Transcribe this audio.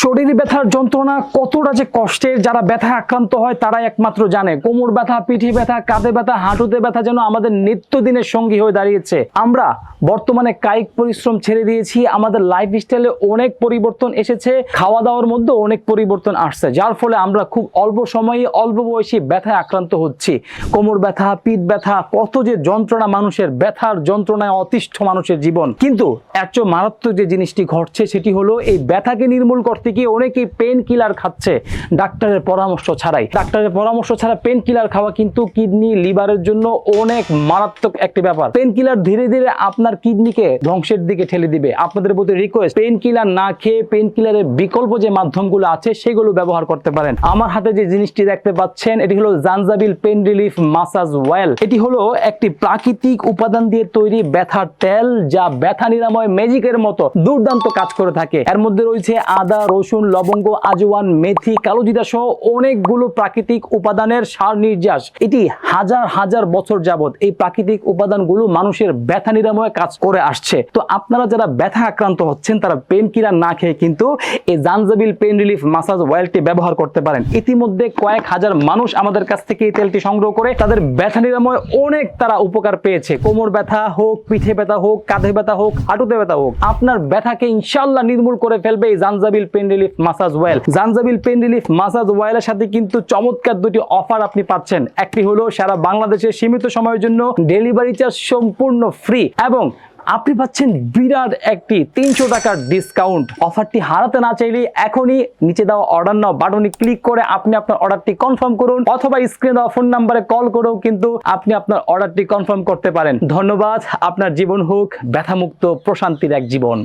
শরীর ব্যথার যন্ত্রণা কতটা যে কষ্টের, যারা ব্যথা আক্রান্ত হয় তারা একমাত্র জানে। কোমর ব্যথা, পিঠে ব্যথা, কাঁধে ব্যথা, হাঁটুতে ব্যথা যেন আমাদের নিত্যদিনের সঙ্গী হয়ে দাঁড়িয়েছে। আমরা বর্তমানে কায়িক পরিশ্রম ছেড়ে দিয়েছি, আমাদের লাইফ স্টাইলে অনেক পরিবর্তন এসেছে খাওয়া দাওয়ার মধ্যে অনেক পরিবর্তন আসছে, যার ফলে আমরা খুব অল্প সময়ে অল্প বয়সী ব্যথায় আক্রান্ত হচ্ছি। কোমর ব্যথা, পিঠ ব্যথা, কত যে যন্ত্রণা মানুষের, ব্যথার যন্ত্রণায় অতিষ্ঠ মানুষের জীবন। কিন্তু এত মারাত্মক যে জিনিসটি ঘটছে, সেটি হলো এই ব্যথাকে নির্মূল করতে গিয়ে অনেকেই পেন কিলার খাচ্ছে ডাক্তারের পরামর্শ ছাড়াই। ডাক্তারের পরামর্শ ছাড়া পেন কিলার খাওয়া কিন্তু কিডনি লিভারের জন্য অনেক মারাত্মক একটি ব্যাপার। পেন কিলার ধীরে ধীরে আপনার কিডনিকে ধ্বংসের দিকে ঠেলে দিবে। আপনাদের প্রতি রিকোয়েস্ট পেন কিলার না খেয়ে পেন কিলারের বিকল্প যে মাধ্যমগুলো আছে, সেগুলো ব্যবহার করতে পারেন। আমার হাতে যে জিনিসটি দেখতে পাচ্ছেন, এটি হলো জানজাবিল পেন রিলিফ মাসাজ ওয়েল এটি হলো একটি প্রাকৃতিক উপাদান দিয়ে তৈরি ব্যথার তেল, যা ব্যথা নিরাময় ম্যাজিকের মতো দুর্দান্ত কাজ করে থাকে। এর মধ্যে রয়েছে আদা রসুন, লবঙ্গ, আজওয়ান, মেথি, কালোজিরা সহ অনেকগুলো প্রাকৃতিক উপাদানের সার নির্যাস। এটি হাজার হাজার বছর যাবত এই প্রাকৃতিক উপাদানগুলো মানুষের ব্যথা নিরাময়ে কাজ করে আসছে। তো আপনারা যারা ব্যথা আক্রান্ত হচ্ছেন, তারা পেন কিলার না খেয়ে কিন্তু এই জানজাবিল পেন রিলিফ মাসাজ অয়েলটি ব্যবহার করতে পারেন। ইতিমধ্যে কয়েক হাজার মানুষ আমাদের কাছ থেকে এই তেলটি সংগ্রহ করে তাদের ব্যথা নিরাময় অনেক তারা উপকার পেয়েছে। কোমর ব্যথা হোক, পিঠে ব্যথা হোক, কাঁধে ব্যথা হোক, হাঁটুতে ব্যথা হোক। আপনার ব্যথাকে ইনশাল্লাহ নির্মূল করে ফেলবে এই জানজাবিল পেন রিলিফ মাসাজ ওয়েল জানজাবিল পেন রিলিফ মাসাজ ওয়েলের সাথে কিন্তু চমৎকার দুটি অফার আপনি পাচ্ছেন। একটি হলো সারা বাংলাদেশের সীমিত সময়ের জন্য ডেলিভারি চার্জ সম্পূর্ণ ফ্রি এবং আপনি পাচ্ছেন বিরাট একটি তিনশো টাকার ডিসকাউন্ট অফারটি হারাতে না চাইলে এখনই নিচে দেওয়া অর্ডার নাও বাটনে ক্লিক করে আপনি আপনার অর্ডারটি কনফার্ম করুন অথবা স্ক্রিনে দেওয়া ফোন নাম্বারে কল করেও কিন্তু আপনি আপনার অর্ডারটি কনফার্ম করতে পারেন। ধন্যবাদ, আপনার জীবন হোক, ব্যথামুক্ত, প্রশান্তির এক জীবন।